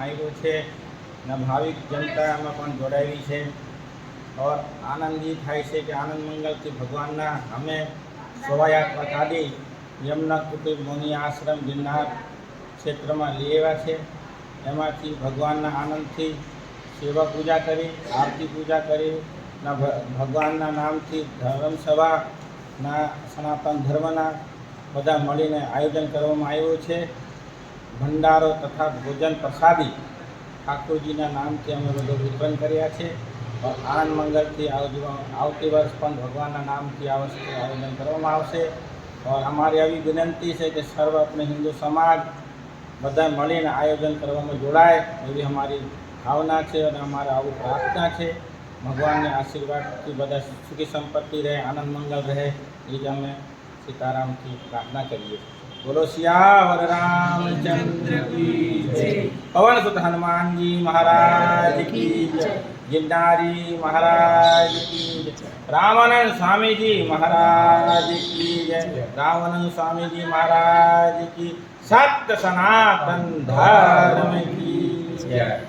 આવ્યો છે અને ભાવિક જનતા એમાં પણ જોડાયેલી છે. ઓર આનંદ એ થાય છે કે આનંદ મંગલથી ભગવાનના અમે શોભાયાત્રા કાઢી યમુના કુટુંબ મુનિ આશ્રમ ગિરનાર ક્ષેત્રમાં લઈ આવ્યા છે. એમાંથી ભગવાનના આનંદથી સેવા પૂજા કરી, આરતી પૂજા કરી ના ભગવાનના નામથી ધર્મસભાના સનાતન ધર્મના બધા મળીને આયોજન કરવામાં આવ્યું છે. ભંડારો તથા ભોજન પ્રસાદી ઠાકોરજીના નામથી અમે બધું વિતરણ કર્યા છે और આનંદ મંગલથી આવજો આવતી વર્ષ પણ ભગવાનના નામથી આ વસ્તુ આયોજન કરવામાં આવશે और અમારી આવી વિનંતી છે કે સર્વ આપણે હિન્દુ સમાજ બધા મળીને આયોજન કરવામાં જોડાય એવી અમારી ભાવના છે અને અમારે આવું પ્રાર્થના છે ભગવાનના આશીર્વાદથી બધા સુખી સંપત્તિ રહે આનંદ મંગલ રહે એ જ અમે સીતારામથી પ્રાર્થના કરીએ છીએ બોલો સિયાવર રામચંદ્ર કી જય. પવન સુત હનુમાનજી મહારાજ કી જય. ગિરનારી મહારાજ કી જય. રામાનંદ સ્વામીજી મહારાજ કી જય. રામાનંદ સ્વામીજી મહારાજ કી સત સનાતન ધર્મ કી જય.